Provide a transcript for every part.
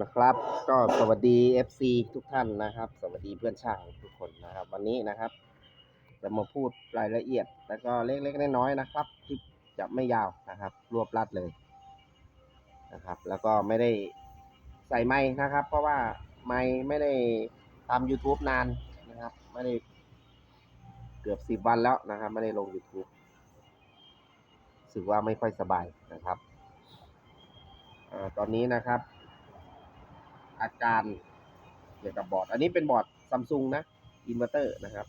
นะครับ ก็สวัสดี FC ทุกท่านนะครับ สวัสดีเพื่อนช่างทุกคนนะครับ วันนี้นะครับ จะมาพูดรายละเอียด แล้วก็เล็กๆน้อยๆนะครับ ที่จะไม่ยาวนะครับ รวบรัดเลยนะครับ แล้วก็ไม่ได้ใส่ไม้นะครับ เพราะว่าไม้ไม่ได้ทำ YouTube นานนะครับ ไม่ได้เกือบสิบวันแล้วนะครับ ไม่ได้ลง YouTube สึกว่าไม่ค่อยสบายนะครับอตอนนี้นะครับ อาการเกี่ยวกับบอร์ด อันนี้เป็นบอร์ดซัมซุงนะอินเวอร์เตอร์นะครับ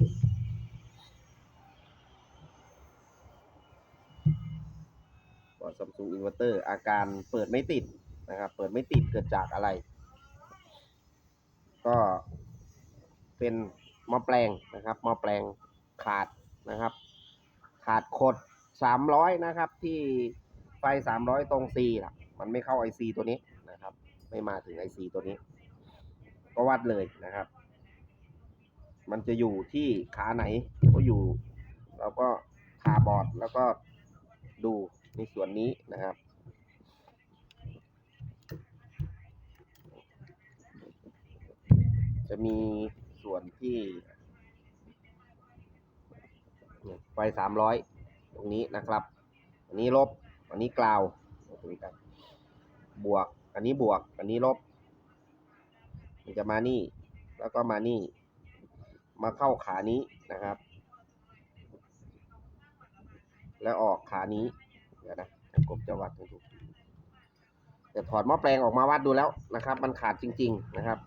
บอร์ดซัมซุงอินเวอร์เตอร์อาการเปิดไม่ติดนะครับ เปิดไม่ติดเกิดจากอะไร ก็เป็นม้อแปลงนะครับม้อแปลงขาดนะครับ ขาดขดสามร้อยนะครับที่ไฟสามร้อยตรงซีล่ะ มันไม่เข้าไอซีตัวนี้ ไม่มาถึงไอซีตัวนี้ ก็วัดเลยนะครับ มันจะอยู่ที่ขาไหนก็อยู่ เราก็ทาบอร์ดแล้วก็ดูในส่วนนี้นะครับจะมีส่วนที่ไฟสามร้อยตรงนี้นะครับ อันนี้ลบ อันนี้กล่าวตรงนี้ครับบวก อันนี้บวก อันนี้ลบ มันจะมานี่ แล้วก็มานี่ มาเข้าขานี้นะครับ แล้วออกขานี้เดี๋ยวนะกบจะวัดให้ถูกแต่ถอดหม้อแปลงออกมาวัดดูแล้วนะครับ มันขาดจริง ๆ นะครับ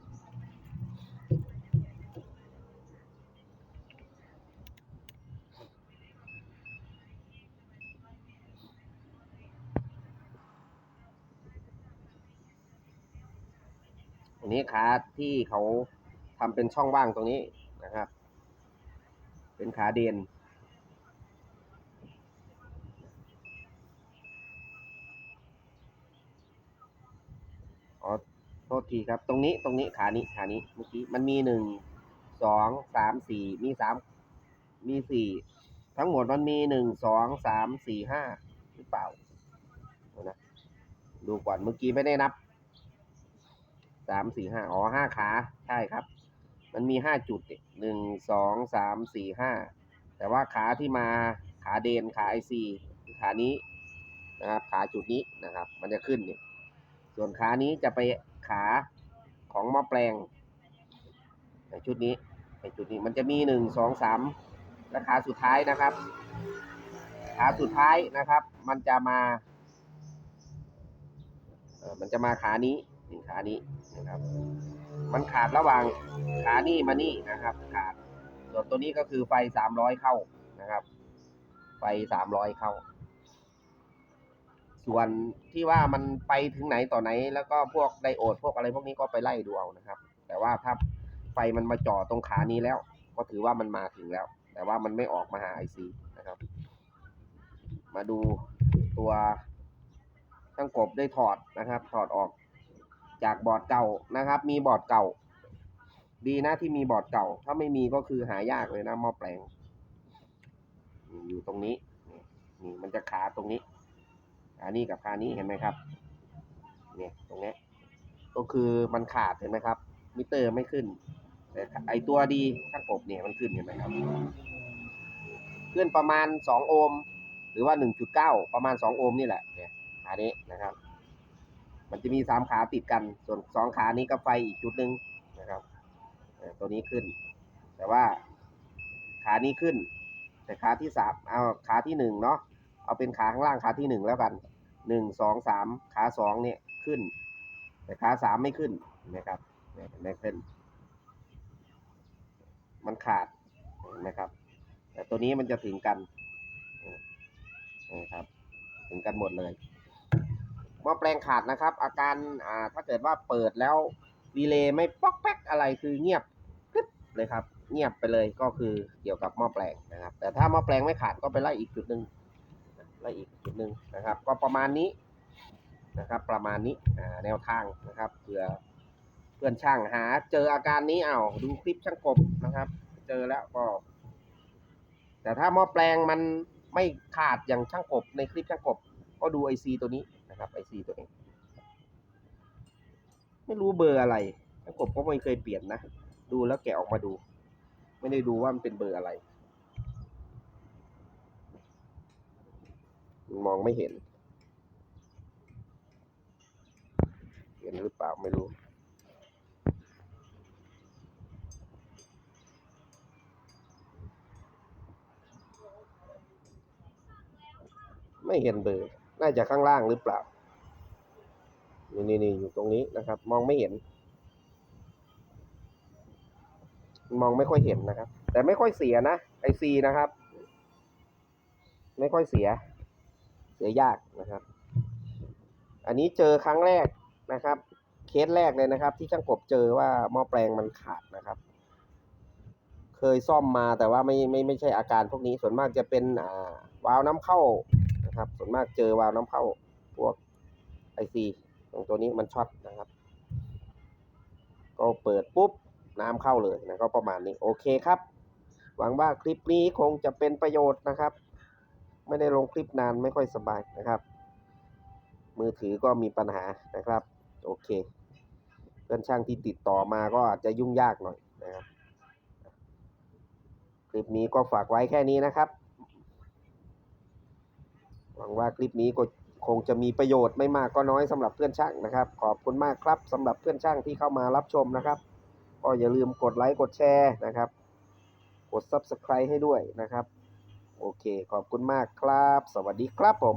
อันนี้ขาที่เขาทำเป็นช่องว่างตรงนี้นะครับ เป็นขาเดนอ๋อโทษทีครับ ตรงนี้ตรงนี้ขานี้ขานี้เมื่อกี้มันมีหนึ่งสองสามสี่มีสามมีสี่ทั้งหมดมันมีหนึ่งสองสามสี่ห้าหรือเปล่านะดูก่อนเมื่อกี้ไม่ได้นับ สามสี่ห้าอ๋อห้าขา ใช่ครับ มันมีห้าจุดหนึ่งสองสามสี่ห้าแต่ว่าขาที่มาขาเดนขาไอซีขานี้นะครับ ขาจุดนี้นะครับ มันจะขึ้นเนี่ยส่วนขานี้จะไปขาของหม้อแปลงในชุดนี้ในจุดนี้มันจะมีหนึ่งสองสามและขาสุดท้ายนะครับ ขาสุดท้ายนะครับ มันจะมามันจะมาขานี้ นี่ขานี้นะครับ มันขาดระหว่างขานี่มานี่นะครับ ขาด ส่วนตัวนี้ก็คือไฟสามร้อยเข้านะครับ ไฟสามร้อยเข้า ส่วนที่ว่ามันไปถึงไหนต่อไหน แล้วก็พวกไดโอดพวกอะไรพวกนี้ก็ไปไล่ดูเอานะครับ แต่ว่าถ้าไฟมันมาจ่อตรงขานี้แล้ว ก็ถือว่ามันมาถึงแล้ว แต่ว่ามันไม่ออกมาหาไอซีนะครับ มาดูตัวตั้งกบได้ถอดนะครับ ถอดออก จากบอร์ดเก่านะครับ มีบอร์ดเก่า ดีนะที่มีบอร์ดเก่า ถ้าไม่มีก็คือหายากเลยนะหม้อแปลง อยู่ตรงนี้นี่มันจะขาตรงนี้ขานี้กับขานี้เห็นไหมครับเนี่ยตรงนี้ก็คือมันขาดเห็นไหมครับ มิเตอร์ไม่ขึ้นแต่ไอตัวดีช่างกบเนี่ยมันขึ้นเห็นไหมครับขึ้นประมาณสองโอห์มหรือว่าหนึ่งจุดเก้าประมาณสองโอห์มนี่แหละเนี่ยขานี้นะครับ มันจะมีสามขาติดกัน ส่วนสองขานี้ก็ไฟอีกจุดหนึ่งนะครับตัวนี้ขึ้น แต่ว่าขานี้ขึ้น แต่ขาที่สามเอาขาที่หนึ่งเนาะเอาเป็นขาข้างล่างขาที่หนึ่งแล้วกันหนึ่งสองสามขาสองเนี่ยขึ้น แต่ขาสามไม่ขึ้นเห็นะครับเนี่ยเห็นไหมขึ้น มันขาดเห็นไหมครับ แต่ตัวนี้มันจะถึงกันนี่ครับ ถึงกันหมดเลย มอแปลงขาดนะครับ อาการอ่าถ้าเกิดว่าเปิดแล้วรีเลย์ไม่ป๊อกแป๊กอะไรคือเงียบกึ๊บเลยครับ เงียบไปเลยก็คือเกี่ยวกับหม้อแปลงนะครับ แต่ถ้าหม้อแปลงไม่ขาดก็ไปไล่อีกจุดหนึ่งไล่อีกจุดหนึ่งนะครับ ก็ประมาณนี้นะครับ ประมาณนี้แนวทางนะครับเผื่อเพื่อนช่างหา เจออาการนี้เอาดูคลิปช่างกบนะครับ เจอแล้วก็ แต่ถ้าหม้อแปลงมันไม่ขาดอย่างช่างกบในคลิปช่างกบ ก็ดูไอซีตัวนี้ นะครับไอซีตัวนี้ไม่รู้เบอร์อะไรช่างกบก็ไม่เคยเปลี่ยนนะ ดูแล้วแกะออกมาดู ไม่ได้ดูว่ามันเป็นเบอร์อะไร มองไม่เห็น เห็นหรือเปล่าไม่รู้ไม่เห็นเบอร์ น่าจะข้างล่างหรือเปล่า นี่นี่นี่อยู่ตรงนี้นะครับ มองไม่เห็น มองไม่ค่อยเห็นนะครับ แต่ไม่ค่อยเสียนะไอซีนะครับ ไม่ค่อยเสีย เสียยากนะครับ อันนี้เจอครั้งแรกนะครับ เคสแรกเลยนะครับ ที่ช่างกบเจอว่าหม้อแปลงมันขาดนะครับ เคยซ่อมมาแต่ว่าไม่ไม่ไม่ใช่อาการพวกนี้ส่วนมากจะเป็นอ่าวาล์วน้ำเข้า นะครับ ส่วนมากเจอวาล์วน้ำเข้าพวกไอซีตรงตัวนี้มันช็อตนะครับ ก็เปิดปุ๊บน้ำเข้าเลยนะก็ประมาณนี้โอเคครับ หวังว่าคลิปนี้คงจะเป็นประโยชน์นะครับ ไม่ได้ลงคลิปนานไม่ค่อยสบายนะครับ มือถือก็มีปัญหานะครับ โอเคเพื่อนช่างที่ติดต่อมาก็อาจจะยุ่งยากหน่อยนะครับ คลิปนี้ก็ฝากไว้แค่นี้นะครับ หวังว่าคลิปนี้ก็คงจะมีประโยชน์ไม่มากก็น้อยสำหรับเพื่อนช่างนะครับ ขอบคุณมากครับสำหรับเพื่อนช่างที่เข้ามารับชมนะครับ ก็อย่าลืมกดไลค์กดแชร์นะครับ กด Subscribe ให้ด้วยนะครับ โอเค ขอบคุณมากครับ สวัสดีครับผม